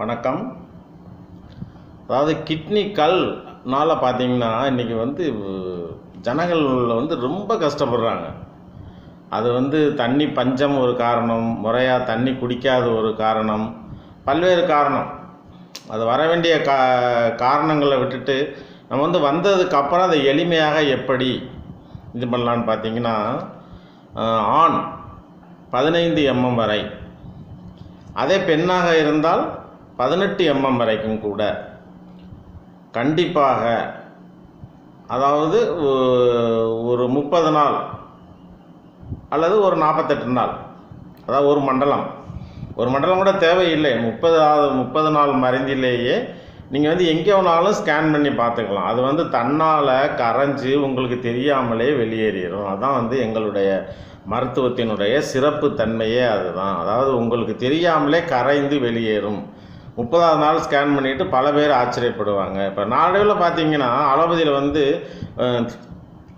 வணக்கம். அதாவது கிட்னி கல்னால் பார்த்தீங்கன்னா இன்றைக்கி வந்து ஜனங்கள் வந்து ரொம்ப கஷ்டப்படுறாங்க. அது வந்து தண்ணி பஞ்சம் ஒரு காரணம் முறையாக தண்ணி குடிக்காத ஒரு காரணம் பல்வேறு காரணம். அது வர வேண்டிய கா காரணங்களை விட்டுட்டு நம்ம வந்து வந்ததுக்கு அப்புறம் அதை எளிமையாக எப்படி இது பண்ணலான்னு பார்த்தீங்கன்னா ஆண் பதினைந்து எம்எம் வரை. அதே பெண்ணாக இருந்தால் பதினெட்டு எம்எம் வரைக்கும் கூட கண்டிப்பாக அதாவது ஒரு முப்பது நாள் அல்லது ஒரு நாற்பத்தெட்டு நாள் அதாவது ஒரு மண்டலம். ஒரு மண்டலம் கூட தேவையில்லை. முப்பதாவது முப்பது நாள் மருந்திலேயே நீங்கள் வந்து எங்கே வேணாலும் ஸ்கேன் பண்ணி பார்த்துக்கலாம். அது வந்து தன்னால் கரைஞ்சி உங்களுக்கு தெரியாமலே வெளியேறிடும் அதான் வந்து எங்களுடைய மருத்துவத்தினுடைய சிறப்பு தன்மையே அதுதான். அதாவது உங்களுக்கு தெரியாமலே கரைந்து வெளியேறும். முப்பதாவது நாள் ஸ்கேன் பண்ணிவிட்டு பல பேர் ஆச்சரியப்படுவாங்க. இப்போ நாளடைவில் பார்த்தீங்கன்னா அலோபதியில் வந்து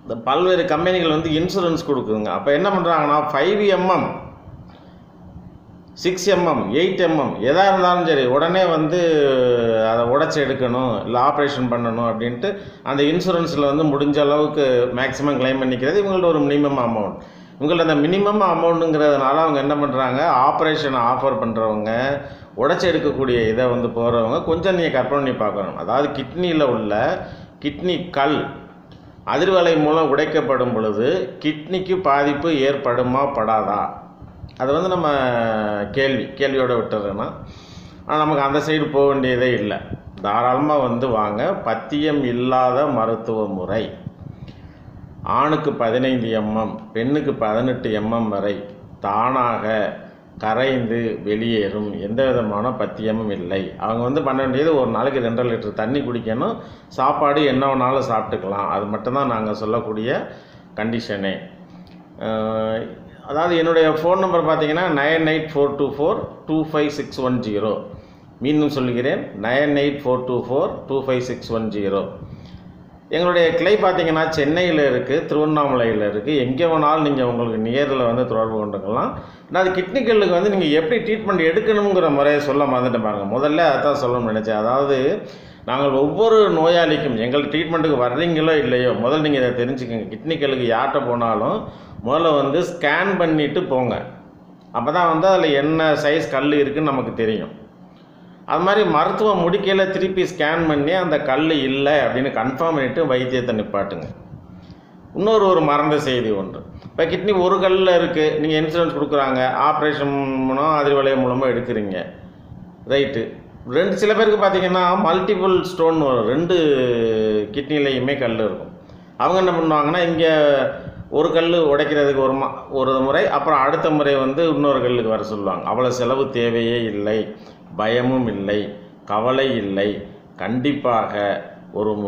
இந்த பல்வேறு கம்பெனிகள் வந்து இன்சூரன்ஸ் கொடுக்குதுங்க. அப்போ என்ன பண்ணுறாங்கன்னா five MM six MM eight MM எதாக இருந்தாலும் சரி உடனே வந்து அதை உடச்சி எடுக்கணும் இல்லை ஆப்ரேஷன் பண்ணணும் அப்படின்ட்டு அந்த இன்சூரன்ஸில் வந்து முடிஞ்ச அளவுக்கு மேக்ஸிமம் க்ளைம் பண்ணிக்கிறது இவங்கள்ட்ட ஒரு மினிமம் அமௌண்ட் இவங்கள்ட்ட அந்த மினிமம் அமௌண்ட்டுங்கிறதுனால அவங்க என்ன பண்ணுறாங்க ஆப்ரேஷன் ஆஃபர் பண்ணுறவங்க உடச்சி எடுக்கக்கூடிய இதை வந்து போகிறவங்க கொஞ்சம் நீங்கள் கற்பனை பண்ணி பார்க்கணும். அதாவது கிட்னியில் உள்ள கிட்னி கல் அதிர்வலை மூலம் உடைக்கப்படும் பொழுது கிட்னிக்கு பாதிப்பு ஏற்படுமா படாதா? அது வந்து நம்ம கேள்வி கேள்வியோடு விட்டுறோன்னா ஆனால் நமக்கு அந்த சைடு போக வேண்டியதே இல்லை. தாராளமாக வந்து வாங்க. பத்தியம் இல்லாத மருத்துவ முறை. ஆணுக்கு பதினைந்து எம்எம் பெண்ணுக்கு பதினெட்டு எம்எம் வரை தானாக கரைந்து வெளியேறும். எந்த விதமான பத்தியமும் இல்லை. அவங்க வந்து பண்ண வேண்டியது ஒரு நாளைக்கு ரெண்டரை லிட்டர் தண்ணி குடிக்கணும். சாப்பாடு என்ன வேணாலும் சாப்பிட்டுக்கலாம். அது மட்டும்தான் நாங்கள் சொல்லக்கூடிய கண்டிஷனே அதாவது என்னுடைய ஃபோன் நம்பர் பார்த்தீங்கன்னா nine eight four two four two five six one zero. மீண்டும் சொல்லுகிறேன் nine eight four two four two five six one zero. எங்களுடைய கிளை பார்த்திங்கன்னா சென்னையில் இருக்குது திருவண்ணாமலையில் இருக்குது எங்கே வேணாலும் நீங்கள் உங்களுக்கு நியரில் வந்து தொடர்பு கொண்டுக்கலாம். நான் அது கிட்னிக்கல்லுக்கு வந்து நீங்கள் எப்படி ட்ரீட்மெண்ட் எடுக்கணுங்கிற முறையை சொல்ல மறந்துட்டேன் பாருங்க. முதல்ல அதான் சொல்லணும்னு நினச்சேன். அதாவது நாங்கள் ஒவ்வொரு நோயாளிக்கும் எங்கள் ட்ரீட்மெண்ட்டுக்கு வர்றீங்களோ இல்லையோ முதல்ல நீங்கள் இதை தெரிஞ்சுக்கோங்க. கிட்னிக்கலுக்கு யார்கிட்ட போனாலும் முதல்ல வந்து ஸ்கேன் பண்ணிவிட்டு போங்க. அப்போ தான் வந்து அதில் என்ன சைஸ் கல் இருக்குதுன்னு நமக்கு தெரியும். அது மாதிரி மருத்துவம் முடிக்கையில் திருப்பி ஸ்கேன் பண்ணி அந்த கல் இல்லை அப்படின்னு கன்ஃபார்ம் பண்ணிவிட்டு வைத்தியத்தை நிப்பாட்டுங்க. இன்னொரு ஒரு மறந்த செய்தி ஒன்று. இப்போ கிட்னி ஒரு கல்லில் இருக்குது நீங்கள் இன்சூரன்ஸ் கொடுக்குறாங்க. ஆப்ரேஷன் மூலம் அதிர்வலை மூலமாக எடுக்கிறீங்க. ரைட்டு ரெண்டு சில பேருக்கு பார்த்தீங்கன்னா மல்டிபிள் ஸ்டோன் வரும் ரெண்டு கிட்னிலையுமே கல் இருக்கும். அவங்க என்ன பண்ணுவாங்கன்னா இங்கே ஒரு கல் உடைக்கிறதுக்கு ஒரு மா ஒரு முறை அப்புறம் அடுத்த முறை வந்து இன்னொரு கல்லுக்கு வர சொல்லுவாங்க. அவ்வளோ செலவு தேவையே இல்லை. பயமும் இல்லை கவலை இல்லை கண்டிப்பாக ஒரு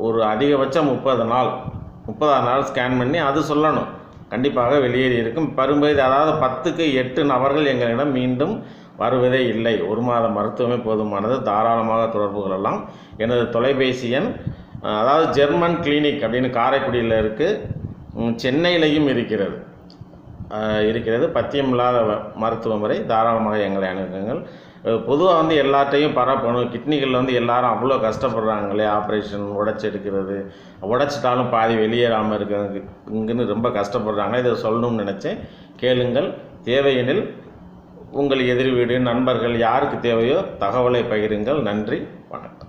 ஒரு அதிகபட்சம் முப்பது நாள் முப்பதாம் நாள் ஸ்கேன் பண்ணி அது சொல்லணும். கண்டிப்பாக வெளியேறி இருக்கும். பெரும்பகுதி அதாவது பத்துக்கு எட்டு நபர்கள் எங்களிடம் மீண்டும் வருவதே இல்லை. ஒரு மாத மருத்துவமே போதுமானது. தாராளமாக தொடர்பு கொள்ளலாம். எனது தொலைபேசி எண் அதாவது ஜெர்மன் கிளினிக் அப்படின்னு காரைக்குடியில் இருக்குது சென்னையிலையும் இருக்கிறது. இருக்கிறது. பத்தியம் இல்லாத வ- மருத்துவ முறை தாராளமாக எங்களை அணுகுங்கள். பொதுவாக வந்து எல்லாத்தையும் பரப்பணும். கிட்னிகளில் வந்து எல்லாரும் அவ்வளோ கஷ்டப்படுறாங்களே ஆப்ரேஷன் உடச்சி எடுக்கிறது. உடச்சிட்டாலும் பாதி வெளியேறாமல் இருக்கிறதுக்குன்னு ரொம்ப கஷ்டப்படுறாங்க. இதை சொல்லணும்னு நினச்சேன். கேளுங்கள். தேவையெனில் உங்கள் எதிர் வீடு நண்பர்கள் யாருக்கு தேவையோ தகவலை பகிருங்கள். நன்றி. வணக்கம்.